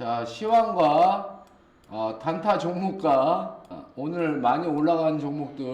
자, 시황과 어, 단타 종목과 어, 오늘 많이 올라간 종목들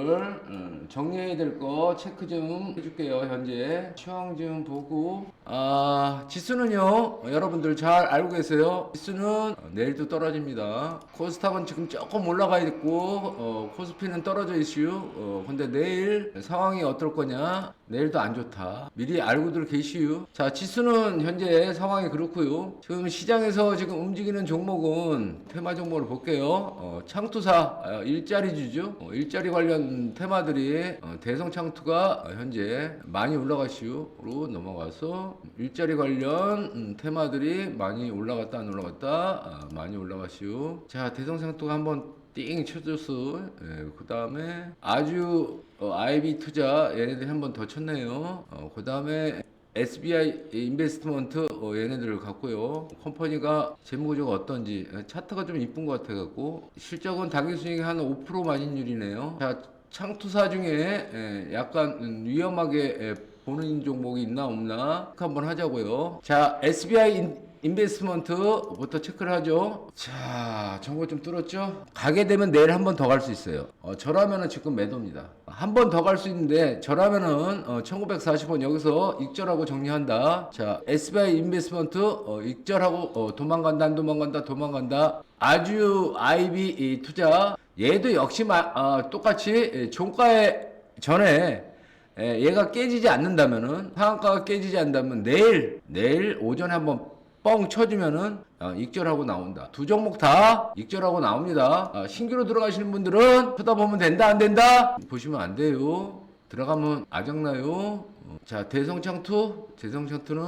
음, 정리해야 될 거 체크 좀 해줄게요. 현재 시황 좀 보고 아 지수는요 어, 여러분들 잘 알고 계세요. 지수는 어, 내일도 떨어집니다. 코스닥은 지금 조금 올라가 있고 어, 코스피는 떨어져 있슈. 어, 근데 내일 상황이 어떨 거냐? 내일도 안 좋다. 미리 알고들 계시유. 자, 지수는 현재 상황이 그렇고요. 지금 시장에서 지금 움직이는 종목은 테마 종목을 볼게요. 어, 창투사 어, 일자리 주죠. 어, 일자리 관련 테마들이 어, 대성 창투가 어, 현재 많이 올라가시우로 넘어가서 일자리 관련 음, 테마들이 많이 올라갔다 안 올라갔다 아, 많이 올라가시우. 자, 대성 창투가 한번 띵 쳐줬어. 예, 그 다음에 아주 어, IB 투자 얘네들이 한번 더 쳤네요. 어, 그 다음에 SBI 인베스트먼트 어, 얘네들을 갖고요. 컴퍼니가 재무구조가 어떤지 예, 차트가 좀 이쁜 것 같아갖고 실적은 당기순이익이 한5% 마진율이네요. 자 창투사 중에 예, 약간 음, 위험하게 예, 보는 종목이 있나 없나 한번 하자고요. 자 SBI 인, 인베스트먼트부터 체크를 하죠. 자, 정보 좀 뚫었죠? 가게 되면 내일 한 번 더 갈 수 있어요. 어, 저라면은 지금 매도입니다. 한 번 더 갈 수 있는데 저라면은 어, 1940원 여기서 익절하고 정리한다. 자, SBI 인베스트먼트 어, 익절하고 어, 도망간다, 안 도망간다, 도망간다. 아주 IB 이 투자 얘도 역시 마, 어, 똑같이 예, 종가에 전에 예, 얘가 깨지지 않는다면은 상한가가 깨지지 않는다면 내일 내일 오전에 한번 뻥 쳐주면은 어, 익절하고 나온다. 두 종목 다 익절하고 나옵니다. 어, 신규로 들어가시는 분들은 쳐다보면 된다 안 된다 보시면 안 돼요. 들어가면 아작나요. 어, 자 대성창투. 대성창투는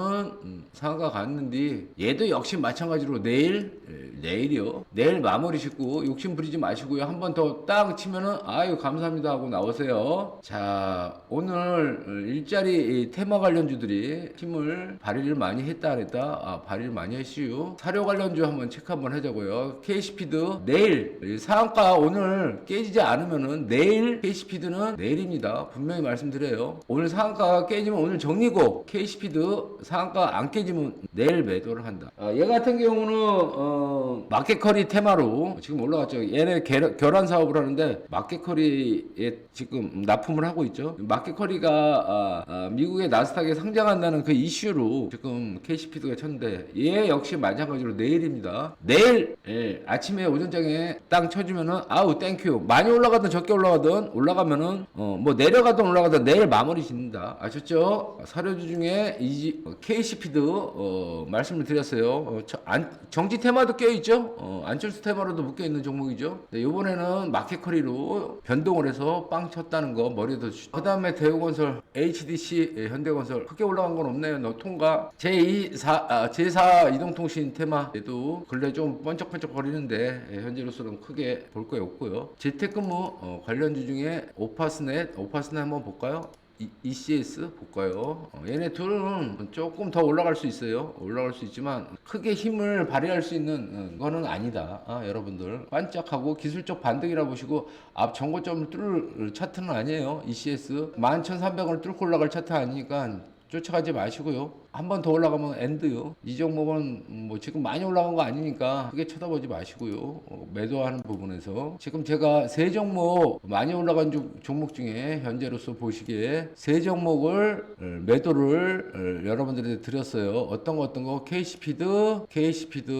음, 상한가 갔는데 얘도 역시 마찬가지로 내일 에, 내일이요. 내일 마무리 짓고 욕심 부리지 마시고요. 한 번 더 딱 치면은 아유 감사합니다 하고 나오세요. 자 오늘 어, 일자리 이 테마 관련주들이 힘을 발휘를 많이 했다 안 했다. 아 발휘를 많이 했슈 사료 관련주 한번 체크 한번 하자고요. KC피드 내일 이 상한가 오늘 깨지지 않으면은 내일 KC피드는 내일입니다. 분명히 말씀드려요. 오늘 상한가가 깨 지면 오늘 정리고 KC피드 상한가 안 깨지면 내일 매도를 한다. 아, 얘 같은 경우는 어, 마켓커리 테마로 지금 올라갔죠. 얘네 개- 결환 사업을 하는데 마켓커리에 지금 납품을 하고 있죠. 마켓커리가 아, 아, 미국의 나스닥에 상장한다는 그 이슈로 지금 KCPD가 쳤는데 얘 역시 마찬가지로 내일입니다. 내일 예, 아침에 오전장에 땅 쳐주면은 아우 땡큐. 많이 올라가든 적게 올라가든 올라가면은 어, 뭐 내려가든 올라가든 내일 마무리 짓는다. 아 셨죠? 사료주 중에 이 KCPD 어, 말씀을 드렸어요. 어, 저- 안- 정지 테마도 껴있죠? 어, 안철수 테마로도 묶여있는 종목이죠? 네, 이번에는 마켓커리로 변동을 해서 빵 쳤다는 거 머리에 그 다음에 대우건설 HDC 예, 현대건설. 크게 올라간 건 없네요. 너 통과. 제2 아, 제4 이동통신 테마 얘도 근래 좀 번쩍번쩍 거리는데 예, 현재로서는 크게 볼 거 없고요. 재택근무 어, 관련주 중에 오파스넷 오파스넷 한번 볼까요? 이- ECS 볼까요? 어, 얘네 둘은 조금 더 올라갈 수 있어요. 올라갈 수 있지만 크게 힘을 발휘할 수 있는 어, 거는 아니다. 아, 여러분들 반짝하고 기술적 반등이라 보시고 앞 정고점을 뚫을 차트는 아니에요. ECS 11,300원을 뚫고 올라갈 차트 아니니까 쫓아가지 마시고요. 한 번 더 올라가면 엔드요. 이 종목은 뭐 지금 많이 올라간 거 아니니까 크게 쳐다보지 마시고요. 어, 매도하는 부분에서 지금 제가 세 종목 많이 올라간 주- 종목 중에 현재로서 보시기에 세 종목을 어, 매도를 어, 여러분들한테 드렸어요. 어떤 거 어떤 거 KC피드, KC피드,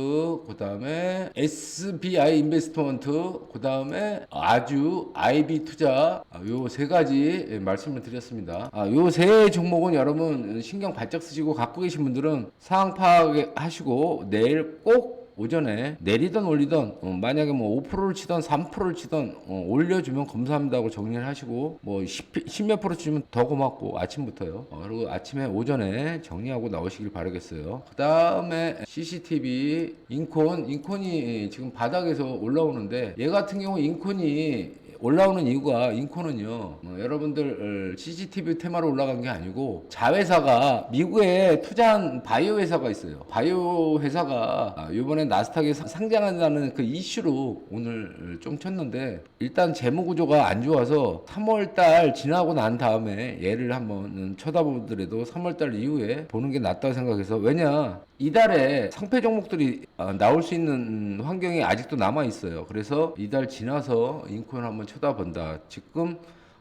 그 다음에 SBI 인베스트먼트, 그 다음에 아주 IB 투자 요 세 가지 예, 말씀을 드렸습니다. 아, 요세 종목은 여러분 신경 바짝 쓰시고 갖고 계신 분들은 상황 파악하시고 내일 꼭 오전에 내리던 올리던 어, 만약에 뭐 5%를 치던 3%를 치던 어, 올려주면 감사합니다 하고 정리를 하시고 뭐 10, 10몇 프로 치면 더 고맙고 아침부터요. 어, 그리고 아침에 오전에 정리하고 나오시길 바라겠어요. 그 다음에 CCTV 인콘 인콘이 지금 바닥에서 올라오는데 얘 같은 경우 인콘이 올라오는 이유가 인코는요 어, 여러분들 어, CCTV 테마로 올라간 게 아니고 자회사가 미국에 투자한 바이오 회사가 있어요. 바이오 회사가 아, 이번에 나스닥에 사- 상장한다는 그 이슈로 오늘 좀 쳤는데 일단 재무 구조가 안 좋아서 3월 달 지나고 난 다음에 얘를 한번 쳐다보더라도 3월 달 이후에 보는 게 낫다고 생각해서 왜냐 이달에 상패 종목들이 어, 나올 수 있는 환경이 아직도 남아 있어요. 그래서 이달 지나서 인코인 한번 쳐다본다. 지금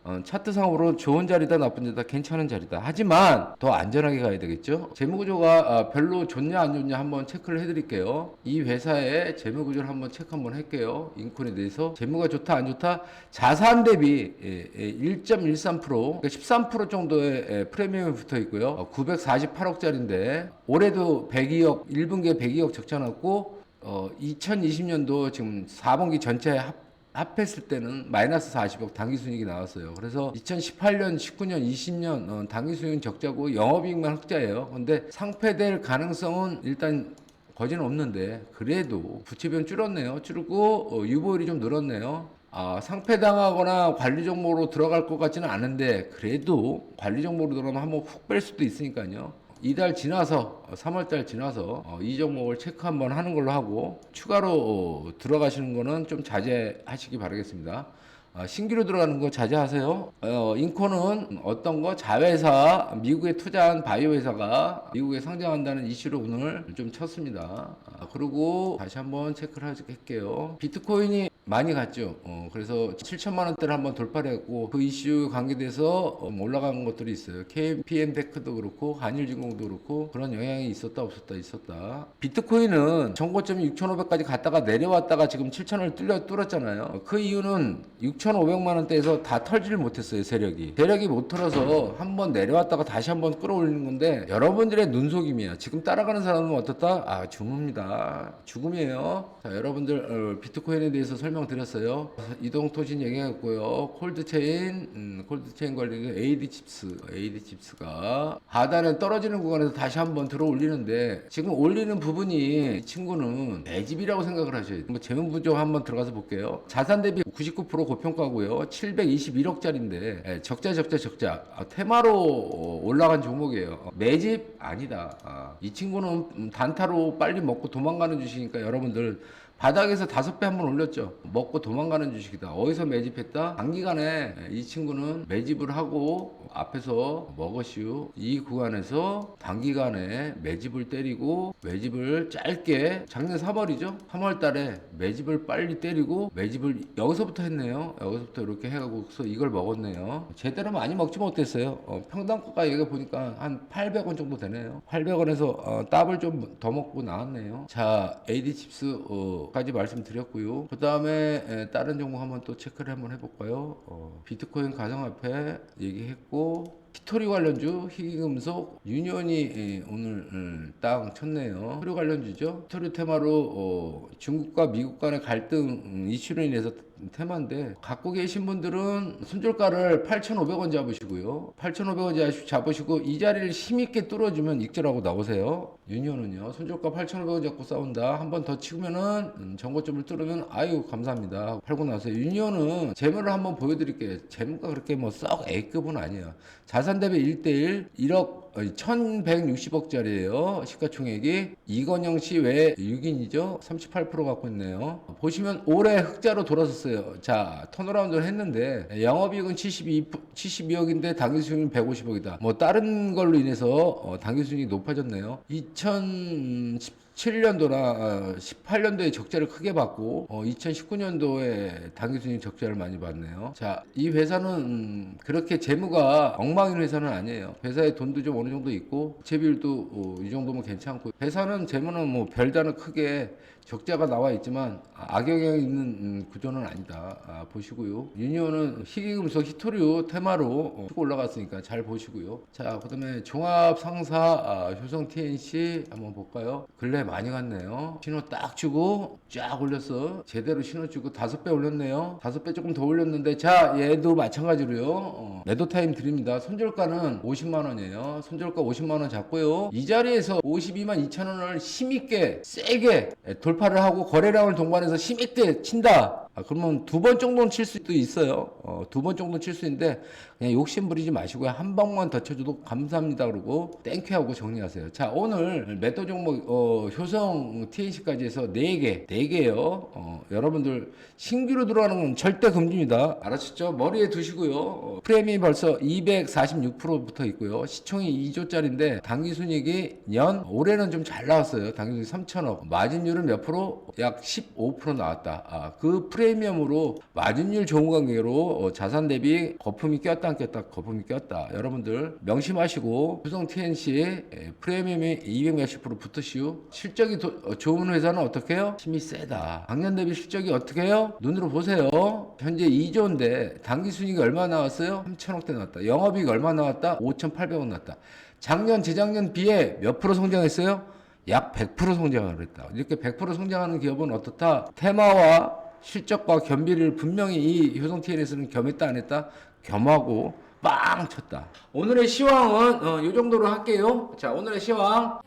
어, 차트상으로 좋은 자리다 나쁜 자리다 괜찮은 자리다. 하지만 더 안전하게 가야 되겠죠. 재무구조가 아, 별로 좋냐 안 좋냐 한번 체크를 해드릴게요. 이 회사의 재무구조를 한번 체크 한번 할게요. 인코인에 대해서 재무가 좋다 안 좋다 자산 대비 예, 예, 1.13% 그러니까 13% 정도의 예, 프리미엄이 붙어 있고요. 어, 948억짜리인데 올해도 102억 1분기에 102억 적자 났고 어, 2020년도 지금 4분기 전체에 합 합했을 때는 마이너스 40억 당기순이익이 나왔어요. 그래서 2018년, 19년, 20년 어, 당기순이익 적자고 영업이익만 흑자예요. 근데 상패될 가능성은 일단 거지는 없는데 그래도 부채비용 줄었네요. 줄고 어, 유보율이 좀 늘었네요. 아, 상패당하거나 관리 종목으로 들어갈 것 같지는 않은데 그래도 관리 종목으로 들어가면 한번 훅 뺄 수도 있으니까요. 이달 지나서 3월달 지나서 어, 이 종목을 체크 한번 하는 걸로 하고 추가로 어, 들어가시는 거는 좀 자제하시기 바라겠습니다. 어, 신규로 들어가는 거 자제하세요. 어, 인코는 어떤 거 자회사 미국에 투자한 바이오 회사가 미국에 상장한다는 이슈로 오늘 좀 쳤습니다. 아, 그리고 다시 한번 체크를 하- 할게요. 비트코인이 많이 갔죠. 어, 그래서 7천만 원대를 한번 돌파를 했고 그 이슈 관계돼서 어, 올라간 것들이 있어요. KPM 테크도 그렇고 한일진공도 그렇고 그런 영향이 있었다 없었다 있었다. 비트코인은 정고점이 6,500까지 갔다가 내려왔다가 지금 7,000을 뚫려 뚫었잖아요. 그 이유는 6,500만 원대에서 다 털지를 못했어요. 세력이 세력이 못 털어서 한번 내려왔다가 다시 한번 끌어올리는 건데 여러분들의 눈속임이야. 지금 따라가는 사람은 어떻다? 아 죽음입니다. 죽음이에요. 자 여러분들 어, 비트코인에 대해서 설명 드렸어요. 이동토신 얘기했고요. 콜드체인 음, 콜드체인 관리는 AD 칩스 AD 칩스가 하단에 떨어지는 구간에서 다시 한번 들어 올리는데 지금 올리는 부분이 이 친구는 매집이라고 생각을 하셔야 돼요. 뭐 재무 부조 한번 들어가서 볼게요. 자산 대비 99% 고평가고요. 721억짜리인데 적자 적자 적자 아, 테마로 어, 올라간 종목이에요. 어, 매집 아니다. 아, 이 친구는 음, 단타로 빨리 먹고 도망가는 주식이니까 여러분들 바닥에서 다섯 배 한 번 올렸죠. 먹고 도망가는 주식이다. 어디서 매집했다? 단기간에 이 친구는 매집을 하고 앞에서 먹으시오. 이 구간에서 단기간에 매집을 때리고 매집을 짧게 작년 3월이죠. 3월 달에 매집을 빨리 때리고 매집을 여기서부터 했네요. 여기서부터 이렇게 해가고서 이걸 먹었네요. 제대로 많이 먹지 못했어요. 어, 평당가가 여기 보니까 한 800원 정도 되네요. 800원에서 어, 더블 좀 더 먹고 나왔네요. 자, AD 칩스 어, 까지 말씀드렸고요. 그 다음에 다른 종목 한번 또 체크를 한번 해볼까요? 어, 비트코인 가상화폐 얘기했고 히토리 관련주, 희귀금속, 유니온이 예, 오늘 음, 땅 쳤네요. 히토리 관련주죠. 히토리 테마로 어, 중국과 미국 간의 갈등 음, 이슈로 인해서 테마인데 갖고 계신 분들은 손절가를 8,500원 잡으시고요. 8,500원 잡으시고 이 자리를 힘있게 뚫어주면 익절하고 나오세요. 유니온은요. 손절가 8,500원 잡고 싸운다. 한 번 더 치면은 음, 정고점을 뚫으면 아유 감사합니다. 팔고 나서 유니온은 재물을 한번 보여드릴게요. 재무가 그렇게 뭐 썩 A급은 아니에요. 자산 대비 1대1 1억 1160억짜리예요. 시가총액이 이건영 씨외 6인이죠. 38% 갖고 있네요. 보시면 올해 흑자로 돌아섰어요. 자, 턴어라운드를 했는데 영업이익은 72 72억인데 당일 수익은 150억이다. 뭐 다른 걸로 인해서 어, 수익이 높아졌네요. 2010 7년도나 18년도에 적자를 크게 받고 어, 2019년도에 당기순이 적자를 많이 받네요. 자, 이 회사는 음, 그렇게 재무가 엉망인 회사는 아니에요. 회사에 돈도 좀 어느 정도 있고 채비율도 어, 이 정도면 괜찮고. 회사는 재무는 뭐 별다른 크게 적자가 나와 있지만 악영향이 있는 음, 구조는 아니다. 아, 보시고요. 유니온은 희귀금속 히토류 테마로 어, 쭉 올라갔으니까 잘 보시고요. 자, 그다음에 종합 상사 아, 효성 TNC 한번 볼까요? 근래 많이 갔네요. 신호 딱 주고 쫙 올렸어. 제대로 신호 주고 다섯 배 올렸네요. 다섯 배 조금 더 올렸는데 자, 얘도 마찬가지로요. 어, 매도 타임 드립니다. 손절가는 50만 원이에요. 손절가 50만 원 잡고요. 이 자리에서 52만 2천 원을 힘 있게 세게 돌 파를 하고 거래량을 동반해서 힘있게 친다. 아, 그러면 두 번 정도는 칠 수도 있어요. 어, 두 번 정도는 칠 수 있는데 그냥 욕심 부리지 마시고요. 한 방만 더 쳐줘도 감사합니다 그러고 땡큐 하고 정리하세요. 자 오늘 메토 종목 어, 효성 TNC까지 해서 4개 4개요. 어, 여러분들 신규로 들어가는 건 절대 금지입니다. 알았죠? 머리에 두시고요. 어, 프레임이 벌써 246% 붙어 있고요. 시총이 2조짜리인데 당기 순이익이 년 올해는 좀 잘 나왔어요. 당기 순이익 3천억. 마진율은 몇 프로? 약 15% 나왔다. 아, 그 프 리미엄으로 마진율 좋은 관계로 어, 자산 대비 거품이 꼈다 안 꼈다 거품이 꼈다. 여러분들 명심하시고 효성 TNC 에, 프리미엄이 200 몇십 프로 붙으시오. 실적이 도- 어, 좋은 회사는 어떻게 해요? 힘이 세다. 작년 대비 실적이 어떻게 해요? 눈으로 보세요. 현재 2조인데 당기 순이익이 얼마 나왔어요? 3천억대 나왔다. 영업이익 얼마 나왔다? 5,800원 나왔다. 작년 재작년 비해 몇 프로 성장했어요? 약 100% 성장을 했다. 이렇게 100% 성장하는 기업은 어떻다? 테마와 실적과 겸비를 분명히 이 효성 TN에서는 겸했다 안 했다? 겸하고 빵 쳤다. 오늘의 시황은 어, 이 정도로 할게요. 자, 오늘의 시황